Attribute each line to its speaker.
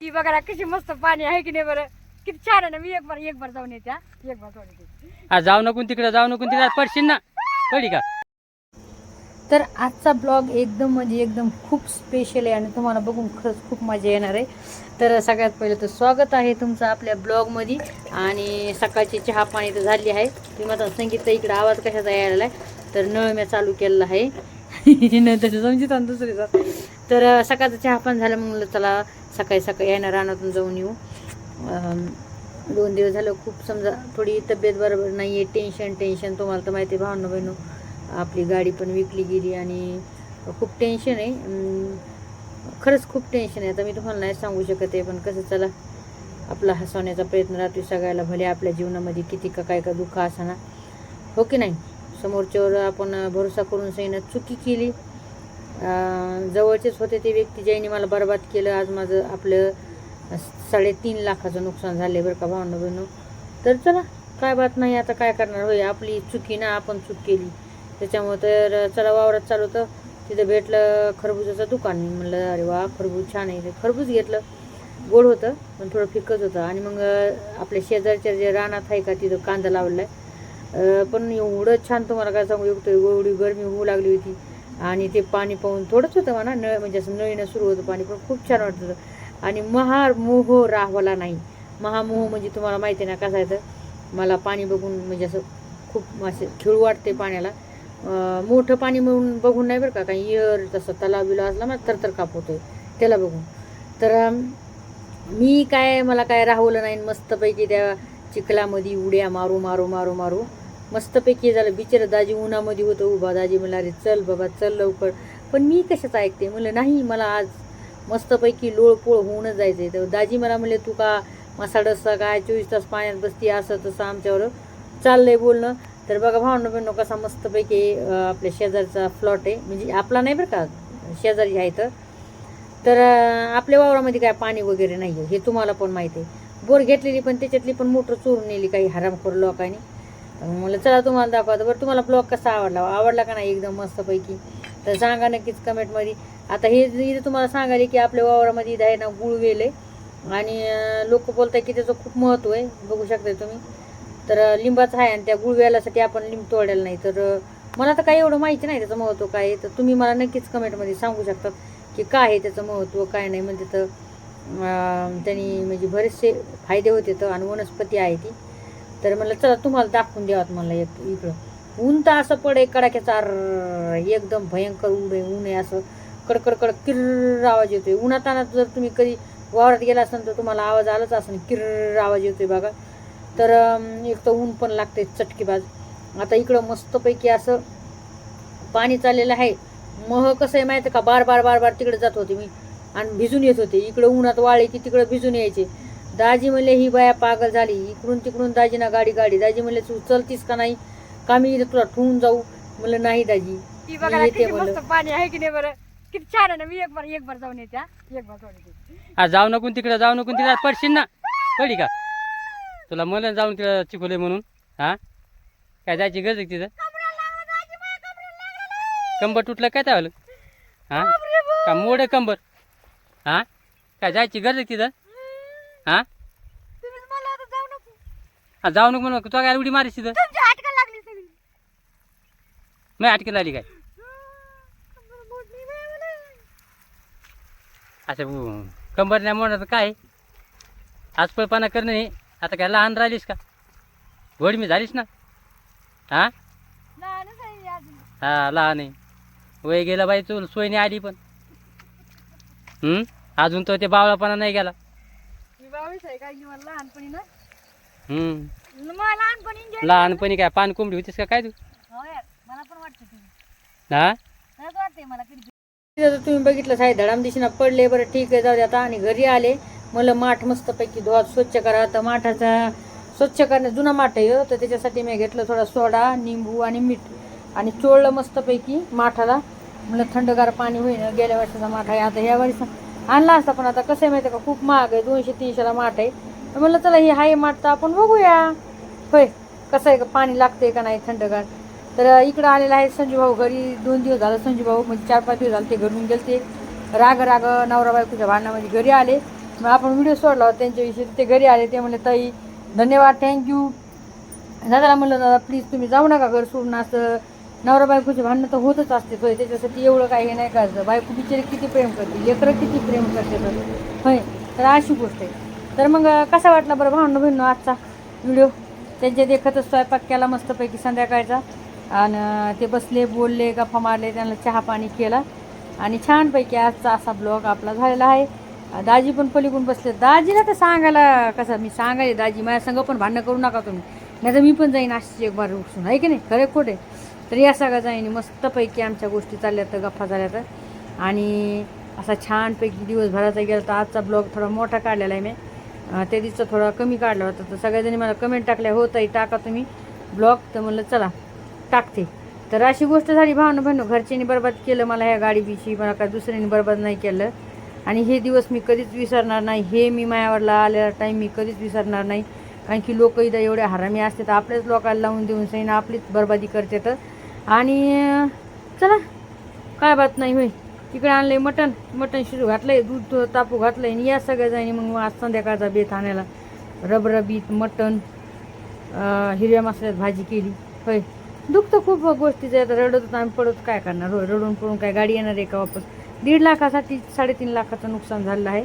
Speaker 1: ती बघा ना कशी मस्त पाणी आहे की नाही बरं? किती छान आहे ना मी एक बार एक बार जाऊन येते हा. एक बार जाऊन येते.
Speaker 2: आज जाऊ नको तिकडे जाऊ नको तिकडे पडशील ना. कळली का?
Speaker 1: तर आजचा ब्लॉग एकदम म्हणजे एकदम खूप स्पेशल आहे आणि तुम्हाला बघून खरंच खूप मजा येणार आहे. तर सगळ्यात पहिलं तर स्वागत आहे तुमचं आपल्या ब्लॉगमध्ये आणि सकाळची चहा पाणी तर झाली आहे. तुम्ही मला सांगितलं इकडं आवाज कशाचा यायला आहे तर नळ मी चालू केलेला आहे. नंतर समजित आणि दुसरीचा. तर सकाळचा सकाळचं चहा पण झालं मग चला सकाळी सकाळी येणार रानातून जाऊन येऊ. दोन दिवस झालं खूप समजा थोडी तब्येत बरोबर नाही आहे टेन्शन टेन्शन. तुम्हाला तर माहिती आहे भावना बहिणू आपली गाडी पण विकली गेली आणि खूप टेन्शन आहे. खरंच खूप टेन्शन आहे. आता मी तुम्हाला नाही सांगू शकत आहे पण कसं चला आपला हसवण्याचा प्रयत्न राहतो सगळ्याला भले आपल्या जीवनामध्ये किती का काय का दुःख असाना हो की नाही? समोरच्यावर आपण भरोसा करून सईनं चुकी केली जवळचेच होते ते व्यक्ती ज्याने मला बर्बाद केलं. आज माझं आपलं साडेतीन लाखाचं नुकसान झाले बरं का भावना बहिणू तर चला काय बात नाही आता काय करणार? होय आपली चुकी ना आपण चूक केली. त्याच्यामुळं तर चला वावरात चालू होतं. तिथं भेटलं खरबुजाचं दुकान. मी म्हणलं अरे वा खरबूज छान आहे. ते खरबूज घेतलं. गोड होतं पण थोडं फिकच होतं. आणि मग आपल्या शेजारच्या जे रानात आहे का तिथं कांदा लावला आहे. पण एवढं छान तुम्हाला काय सांगू शकतो एवढी गरमी होऊ लागली होती. आणि ते पाणी पाहून थोडंच होतं म्हणा नळ म्हणजे असं नळीनं सुरू होतं पाणी पण खूप छान वाटत होतं. आणि महामोह राहवला नाही. महामोह म्हणजे तुम्हाला माहिती आहे ना कसं आहे तर मला पाणी बघून म्हणजे असं खूप असे खेळू वाटते पाण्याला. मोठं पाणी म्हणून बघून नाही बरं का काही इयर तसं तलाव बिलाव असला मग थरथर काप होतोय त्याला बघून. तर मी काय मला काय राहवलं नाही मस्तपैकी त्या चिखलामध्ये उड्या मारू मारू मारू मारू. मस्तपैकी झालं. बिचारा दाजी उन्हामध्ये होतं. उभा दाजी म्हणला अरे चल बाबा चल लवकर. पण मी कशाचं ऐकते? म्हणलं नाही मला आज मस्तपैकी लोळपोळ होऊनच जायचं आहे तर दाजी मला म्हणले तू का मसाडसा काय चोवीस तास पाण्यात बसती असं तसं आमच्यावर चाललंय बोलणं? तर बघा भावना बहिणं कसा मस्तपैकी आपल्या शेजारचा फ्लॉट आहे. म्हणजे आपला नाही बरं का शेजारी आहे तर. तर आपल्या वावरामध्ये काय पाणी वगैरे नाही आहे हे तुम्हाला पण माहिती आहे. बोर घेतलेली पण त्याच्यातली पण मोटर चोरून नेली काही हरामखोर लोकांनी. म्हणलं चला तुम्हाला दाखवतो. बरं तुम्हाला ब्लॉग कसा आवडला? आवडला का नाही? एकदम मस्तपैकी. तर सांगा नक्कीच कमेंटमध्ये आता हे इथे तुम्हाला सांगाले की आपल्या वावरामध्ये इथं आहे ना गुळवेल आहे. आणि लोक बोलतात की त्याचं खूप महत्त्व आहे. बघू शकता तुम्ही. तर लिंबाचं आहे आणि त्या गुळवेलासाठी आपण लिंब तोडायला नाही. तर मला तर काही एवढं माहिती नाही त्याचं महत्त्व काय आहे. तर तुम्ही मला नक्कीच कमेंटमध्ये सांगू शकतात की काय आहे त्याचं महत्त्व काय नाही. म्हणजे तर त्यांनी म्हणजे बरेचसे फायदे होते तर आणि वनस्पती आहे ती. तर म्हणलं चला तुम्हाला दाखवून द्यावात म्हणलं एक इकडं. ऊन तर असं पडे कडाक्याचा एकदम भयंकर ऊन आहे ऊन आहे असं. कडकड कड किर्र आवाज येतोय. उन्हातानात जर तुम्ही कधी वावरात गेला असाल तर तुम्हाला आवाज आलाच असेल किर्र आवाज येतोय बघा. तर एक तर ऊन पण लागते चटकीबाज. आता इकडं मस्तपैकी असं पाणी चाललेलं आहे. मह कसं आहे माहिती आहे का? बार बार बार बार तिकडे जात होते मी. आणि भिजून येत होते. इकडं उन्हात वाळे की तिकडं भिजून यायचे. दाजी म्हणले ही बाया पागल झाली. इकडून तिकडून दाजीना गाडी गाडी. दाजी म्हणले तू चलतीस का नाही? का मी इथं तुला ठेवून जाऊ? म्हणलं नाही दाजी.
Speaker 3: ती
Speaker 1: मी
Speaker 3: बघा ना
Speaker 1: येते
Speaker 3: किती
Speaker 1: म्हणलं.
Speaker 3: मस्त पाणी आहे की नाही बरं? किती छान आहे ना मी एक बार एक बार जाऊन येते हा. एक बार जाऊन येते.
Speaker 2: जाऊ नको तिकडे जाऊ नको तिकडे. पडशील ना. कळली का? तुला मला जाऊन तिकडे चिखवले म्हणून हा? काय जायची गरज आहे का तिथं? कंबर तुटलं काय त्यावलं? हा? का मोड कंबर? हा? काय जायची गरज आहे का तिथं? हा?
Speaker 3: तुम्हीच मला आता जाऊ नको.
Speaker 2: हा, जाऊ नको म्हणून. तुला काय उडी मारीस तिथं
Speaker 3: तुमची आटका लागली सगळी.
Speaker 2: मी अटकेला आली काय?
Speaker 3: बाई मला.
Speaker 2: उ- कंबर नाही म्हणत काय? आज पळपाना करणं नाही. आता काय लहान राहिलीस का? घोड मी झालीस ना? हा?
Speaker 3: लहानच आहे मी अजून.
Speaker 2: हा लहान आहे. वय गेलं बाई चूल सोयने आली पण. हम्म? अजून तो ते बावळापणा नाही गेला.
Speaker 3: आहे काय लहानपणी ना.
Speaker 2: हम्म.
Speaker 3: मला लहानपणी enjoy
Speaker 2: लहानपणी काय? पान कोंबडी होतीस का? काय तू?
Speaker 3: हो यार मला पण वाटतं तुम्ही
Speaker 2: हा?
Speaker 3: खरंच वाटतंय मला कधी
Speaker 1: तिथं तर तुम्ही बघितलं साहेब धडाम दिशेनं पडले. बरं ठीक आहे जाऊ दे. आता आणि घरी आले. मला माठ मस्तपैकी धुवा स्वच्छ करा. तर माठाचा स्वच्छ करण्या जुना माठ आहे हो, तर त्याच्यासाठी मी घेतलं थोडा सोडा निंबू आणि मीठ. आणि चोळलं मस्तपैकी माठाला. म्हणलं थंडगार पाणी होईन. गेल्या वर्षाचा माठ आहे. आता ह्या वर्षी आणला असता पण आता कसं आहे माहिती आहे का? खूप महाग आहे. दोनशे तीनशेला माठ आहे. तर म्हणलं चला हे हाय माठ तर आपण बघूया. होय कसं आहे का? पाणी लागतंय का नाही थंडगार? तर इकडं आलेलं आहे संजू भाऊ. घरी दोन दिवस झालं संजू भाऊ. म्हणजे चार पाच दिवस झाले ते घरून गेले ते राग राग नवरा बायकोच्या भांडणामध्ये घरी आले. मग आपण व्हिडिओ सोडला होता त्यांच्याविषयी. ते घरी आले. ते म्हणले ताई धन्यवाद. थँक्यू दादाला म्हणलं दादा प्लीज तुम्ही जाऊ नका. घर सोडून असं नवरा बायकोचे भांडणं तर होतच असते होय त्याच्यासाठी एवढं काही हे नाही करायचं बायको बिचारी किती प्रेम करते लेकरं किती प्रेम करते तर होय तर अशी गोष्ट आहे. तर मग कसा वाटला बरं भांडणं भिन्न आजचा व्हिडिओ? त्यांच्या देखतच स्वयंपाक केला मस्तपैकी संध्याकाळचा. आणि ते बसले बोलले गप्पा मारले त्यांना चहा पाणी केला. आणि छानपैकी आजचा असा ब्लॉग आपला झालेला आहे. दाजी पण पलीकडून बसले दाजीला तर सांगायला कसं मी सांगायला दाजी माझ्या संग पण भांडणं करू नका तुम्ही. नाही तर मी पण जाईन अशीच एक बार उठून. आहे की नाही? खरे खोटे तर या सगळ्या जाईने मस्तपैकी आमच्या गोष्टी चालल्या तर गप्पा झाल्या तर. आणि असा छानपैकी दिवसभराचा गेला तर आजचा ब्लॉग थोडा मोठा काढलेला आहे मी. त्या दिवसाचा थोडा कमी काढला होता तर सगळ्याजणी मला कमेंट टाकल्या हो टाका तुम्ही ब्लॉग. तर म्हणलं चला टाकते. तर अशी गोष्ट झाली भावना बहिणू घरच्यांनी बरबाद केलं मला ह्या गाडी बिची मला काय दुसऱ्यांनी बरबाद नाही केलं. आणि हे दिवस मी कधीच विसरणार नाही हे मी मायावरला आलेला टाईम मी कधीच विसरणार नाही. कारण की लोक इथं एवढे हरामी असते तर आपल्याच लोकांना लावून देऊन सैन आपलीच बरबादी करते तर. आणि चला काय बात नाही होय. तिकडे आणलंय मटण. मटण शिरू घातलंय दूध तापू घातलंय आणि या सगळ्या जाईनी मग आज संध्याकाळचा बेत आणायला. रबरबीत मटण हिरव्या मसाल्यात भाजी केली. होय. दुःख तर खूप गोष्टीचं आहे. आता रडत आम्ही पडत काय करणार? होय रडून पडून काय गाडी येणार आहे का वापस? दीड लाखासाठी साडेतीन लाखाचं नुकसान झालेलं आहे.